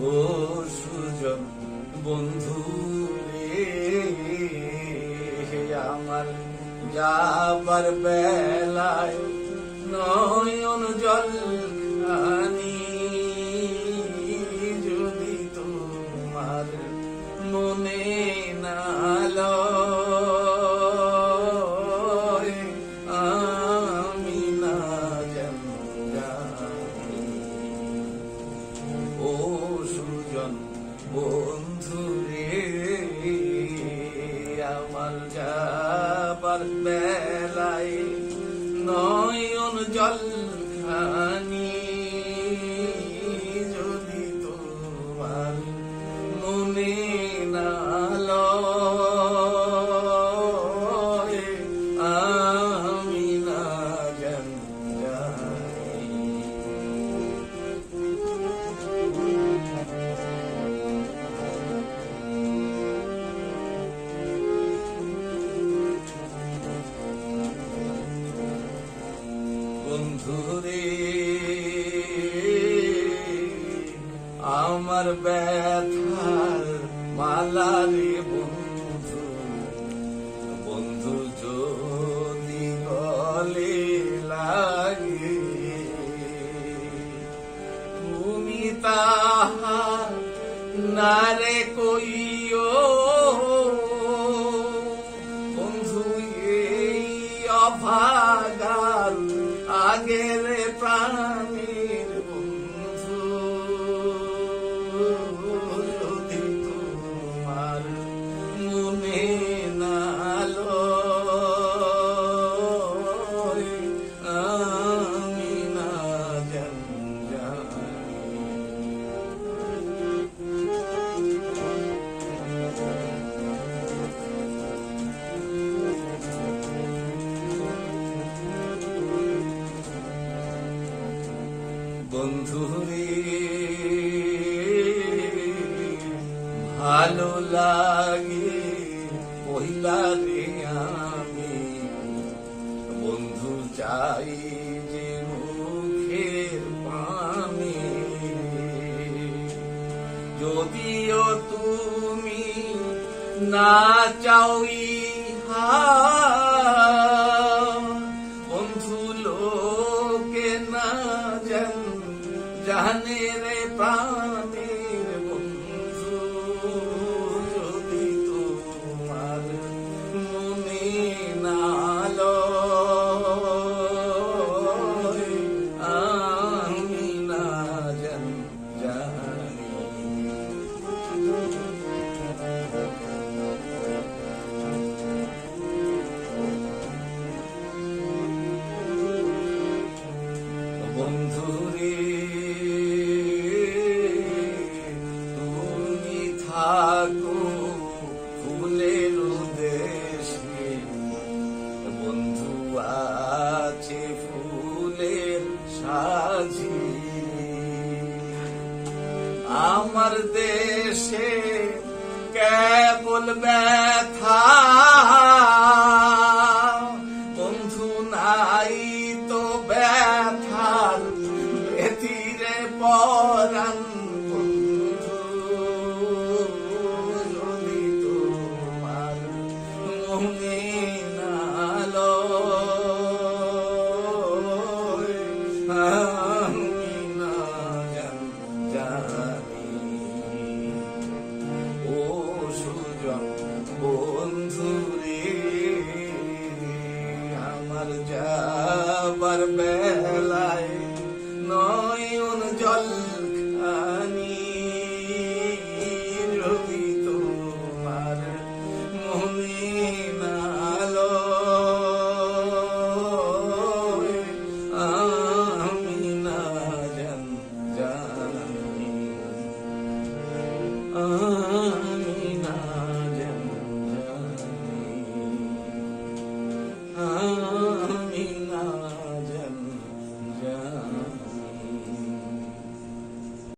ও সুজন বন্ধু আমার। যাবার বেলায় নয়ন জল বন্ধুরে, আমার ব্যথার মালা রে বন্ধু বন্ধু যদি গলে লাগে, তুমি তাহার নারে কইও, বন্ধু এই অভাগার আগের বন্ধুরে ভালো লাগে পহিলা রে আমি। বন্ধু চাই যে মুখের পানি। যদিও তুমি না চাও ইহা জানে রে থাকো ফুলের দেশে। বন্ধু আছে ফুলের সাজি। আমার দেশে কেবল ব্যথা। বন্ধু নাই তো ব্যথার বেতিরে পরাণ। আমার বেলায়